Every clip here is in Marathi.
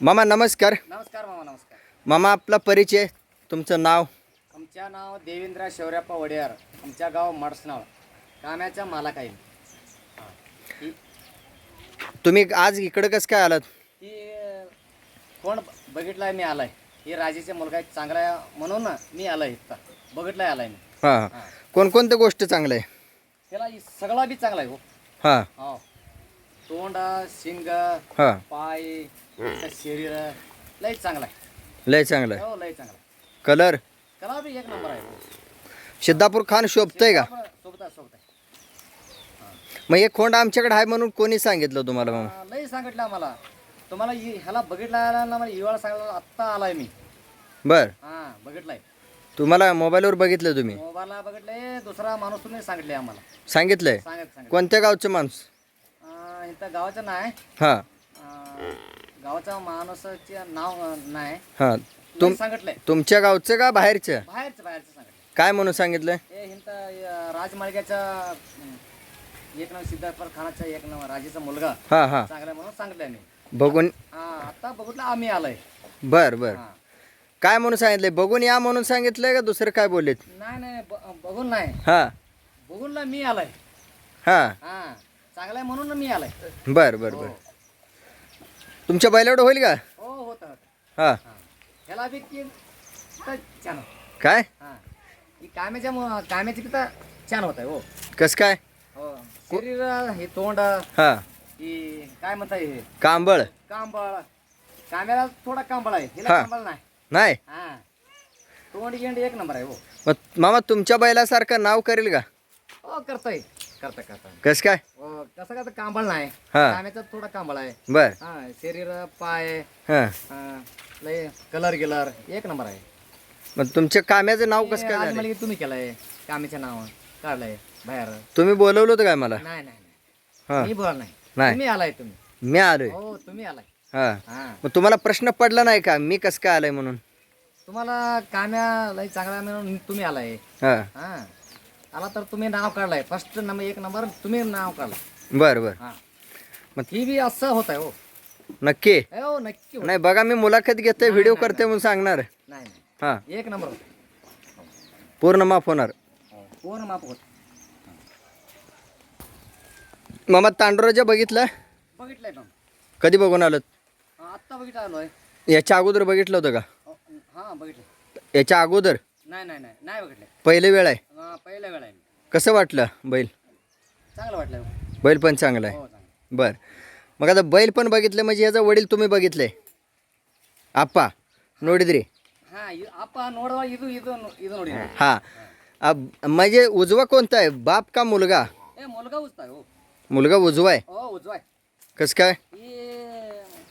मामा नमस्कार. नमस्कार मामा नमस्कार. मामा आपला परिचय तुमचं नाव? आमच्या नाव देवेंद्र शिवराप्पा वडियार. आमच्या गाव मडसनाळ. काम्याच्या मालक आहे हा. तुम्ही आज इकडं कसं काय आलात? ही कोण बघितलाय मी आलाय. ही राजेचा मुलगा आहे, चांगला आहे म्हणून मी आलाय इथं. बघितलाय आलाय मी. हां हां. हा. कोणकोणत्या गोष्ट चांगलं आहे? त्याला ही सगळा बी चांगला आहे हो. हां. हो. तोंड शिंग हां. पाय त्याचं शरीर लय चांगला आहे. लय चांगलं आहे. हो लय चांगला आहे. कलर? कला बी एक नंबर आहे. सिद्धापूर खान शोभतंय का? सोबत आहे सोबत आहे मग हे खोंड आमच्याकडे आहे म्हणून कोणी सांगितलं तुम्हाला मामा हा, लई सांगितलं आम्हाला. तुम्हाला इ- ह्याला बघितला ना मला इवाळा सांगितलं आत्ता आलाय मी. बर. हा बघितलाय. तुम्हाला मोबाईलवर बघितलं तुम्ही? मोबाईलला बघितलंय दुसरा माणूस तुम्ही सांगितले आम्हाला. सांगितलंय? सांगत सांगत. कोणत्या गावचं माणूस? इथं गावाचं नाही हां. अं, गावाचा माणसाचे नाव नाही. हां तुम सांगितलंय. तुमच्या गावचं का बाहेरचं? बाहेरचं बाहेरचं सांगितलं काय म्हणून सांगितलं? हे हिंत राजमार्गाच्या एक नंबर सिद्धार्थ खानाचा एक नंबर राजेचा मुलगा हां हां. चांगला म्हणून सांगितलंय मी. बघून हा आता बघितलं आम्ही आलोय. बर बर. हा. काय म्हणून सांगितलंय? बघून या म्हणून सांगितलंय का दुसरं काय बोललेत? नाही नाही ब- बघून नाही. हां. बघून ना मी आलाय. हां. हा चांगला आहे म्हणून मी आलाय. बर बर हो. बर तुमच्या बैलावर होईल का? हो होत हां. ह्याला बी की तर छान काय? हा. ही मु- काम्याची बी तर छान होत आहे हो. कसं काय? हो. शरीर हे तोंड हां. ही काय म्हणताय हे? कांबळ. कांबळ. काम्याला थोडा कांबळ आहे हिला हा. कांबळ नाही. नाही? हा. तोंड गिंड एक नंबर आहे हो. मग मामा तुमच्या बैलासारखं नाव करेल का? हो करताय. करता करता. कसं काय? कसं कांबळ नाही. हा. काम्याचा थोडा कांबळ आहे. बर. हा शरीर पाय हां. लय कलर गिलर एक नंबर आहे. मग तुमच्या काम्याचं नाव कसं काय आज झालं मला तुम्ही केलंय कामीचं नाव काढलंय बाहेर. तुम्ही बोलवलं होतं काय मला? नाही नाही हां. नाही. मी बोल नाही. नाही. तुम्ही आलाय तुम्ही. मी आलोय. हो तुम्ही आलाय. हां. हा. मग तुम्हाला प्रश्न पडला नाही का? मी कसं काय आलोय म्हणून? तुम्हाला काम्या लय चांगला म्हणून तुम्ही आलाय. हां. हा. आला तर तुम्ही नाव काढलाय. फर्स्ट नंबर एक नंबर तुम्ही नाव काढलाय. बर बर. हा. मग- ही बी असं होत आहे हो. नक्की? हो नक्की होत. नाही बघा मी मुलाखत घेतोय व्हिडिओ करते म्हणून सांगणार. नाही नाही. हां. एक नंबर होत पूर्ण माफ होणार. कोण माप होत मामा तांडोराच्या बघितलं? बघितलंय कधी बघून आलं आत्ता बघितलं आलोय. याच्या अगोदर बघितलं होतं का? हो, हा बघितलं. याच्या अगोदर? नाही नाही नाही नाही बघितलंय पहिले वेळ आहे हा, पहिल्या वेळा आहे कसं वाटलं बैल चांगलं वाटलं बैल पण चांगला आहे हो चांगलं बर मग आता बैल पण बघितलं म्हणजे याचा वडील तुम्ही बघितले आप्पा नोडिद्री हा ಇ- ಅಪ್ಪ ನೋಡುವ ಇದು ಇದು ಇದು ನೋಡಿ हा अब- म्हणजे उजवा कोणता आहे बाप का मुलगा ಏ ಮುಲ್ಗ ಉಜ್ತಾ हो मुलगा उजवा आहे ಓ ಉಜ್ವಾಯ್ कसं काय ಈ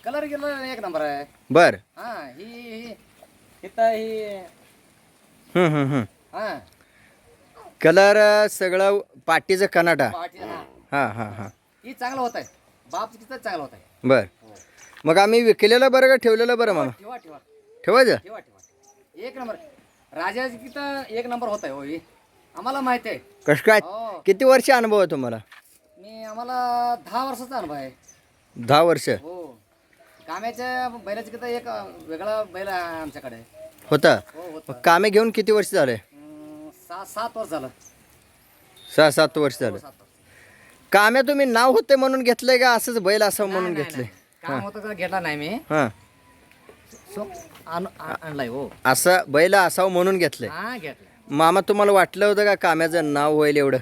ಕಲರ್ ಗಿಲ್ಲರ್ ಏಕ್ ನಂಬರ್ बर ಹಾ ಈ ಈ- ಇತ್ತ ಈ हम्म, हम्म, हम्म. हा. कलर सगळं पाटीचं कनाटा हा. हां हां हां. ही चांगलं होत आहे बाप किती चांगलं होत आहे बर मग आम्ही विकलेलं बरं का ठेवलेलं बरं मामा ठेवा ठेवा. ठेवायचं? ठेवा ठेवा. एक नंबर. राजाची किती एक नंबर होत आहे हो ही. आम्हाला माहिती आहे. कसं काय? हो. किती वर्ष अनुभव आहे तुम्हाला? मी आम्हाला दहा वर्षाचा अनुभव आहे. दहा वर्ष? हो. काम्याच्या बैलाचं किती एक वेगळा बैल आहे आमच्याकडे. होता? हो मग कामे घेऊन किती वर्ष झाले? अं, सात सात वर्ष झालं. सहा सात वर्ष झालं. सात वर्ष. काम्या तुम्ही नाव होते म्हणून घेतलंय का असंच बैल असावं म्हणून नाही, घेतलंय? नाही. काम होतं का घेतला नाही मी. हां. सो आण- आ- आणलाय हो. असं बैल असावं म्हणून हा घेतलाय. मामा तुम्हाला वाटलं होतं का काम्याचं नाव होईल एवढं?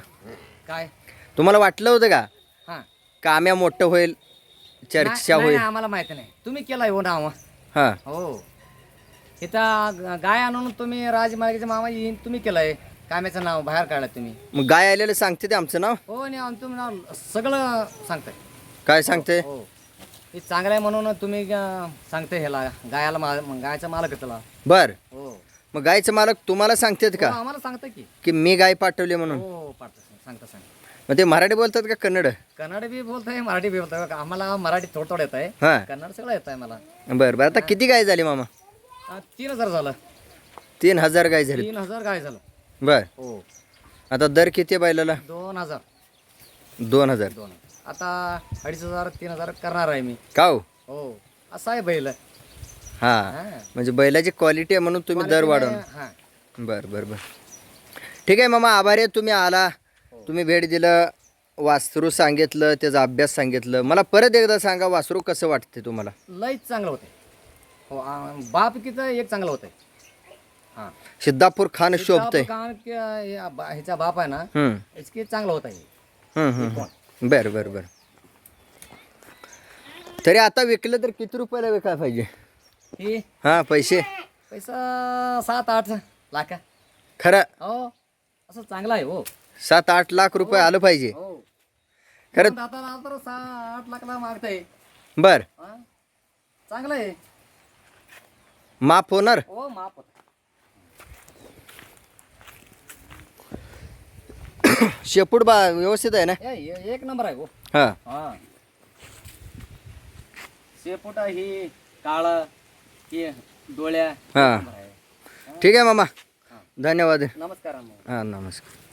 काय? तुम्हाला वाटलं होतं का? हा. काम्या मोठं होईल चर्चा नाही- होईल. आम्हाला माहिती नाही. तुम्ही केलाय हो नाव. हां. हो. इथं गाय आणून तुम्ही राजमार्गाचे मामा येईन तुम्ही केलंय. काम्याचं नाव बाहेर काढलं तुम्ही. मग गाय आलेलं सांगते ते आमचं नाव? हो आणि आम- तुम्ही नाव सगळं सांगताय. काय सांगते? हो हे. चांगलं आहे म्हणून तुम्ही अं, सांगते ह्याला गायाला मा गायचा मालक आहे त्याला. बर. हो. मग गायचं मालक तुम्हाला सांगतेत हो, का आम्हाला सांगता की. की मी गाय पाठवली म्हणून? हो पाठवतो सांगता सांगता मग ते मराठी बोलतात का कन्नड? कन्नड बी बोलताय मराठी बी बोलताय. आम्हाला मराठी थोडं थोडं येत आहे हां. कन्नड सगळं येत आहे मला बरं बरं. आता किती गाय झाली मामा? तीन हजार झालं. तीन हजार गाय झाली? तीन हजार काय झालं? बर. हो. आता दर किती आहे बैलाला? दोन हजार. दोन हजार. दोन आता अडीच हजार तीन हजार करणार आहे मी. का हो? हो. असं आहे बैल. हा. हा. म्हणजे बैलाची क्वालिटी आहे म्हणून तुम्ही दर वाढवून हा. बर बर बर. ठीक आहे मामा आभारी आहे तुम्ही आला. तुम्ही भेट दिलं वासरू सांगितलं त्याचा अभ्यास सांगितलं. मला परत एकदा सांगा वासरू कसं वाटते तुम्हाला? लयच चांगलं होते हो आ, बाप किती एक चांगलं होतंय. हा. सिद्धापूर खान शोभतंय. कारण की या बा- ह्याचा बाप आहे ना हम्म. इसकी चांगलं होत आहे हम्म, हम्म, हम्म. बर बर बर. तरी आता विकलं तर किती रुपयाला विकायला पाहिजे? ही? हां पैसे. पैसा सात आठ लाख खरं? हो. असं चांगलं आहे हो. सात आठ लाख रुपये आलं पाहिजे. हो. खरं आता आता सहा आठ लाखला मागताय. बर. हा? चांगलं आहे. माफ होणार? हो होत. शेपूट बा व्यवस्थित आहे ना? ए- ए- एक नंबर आहे हो हां. हा. शेपुटा ही काळ ही डोळ्या हां. ठीक आहे मामा. धन्यवाद. नमस्कार अम्मा. हां नमस्कार.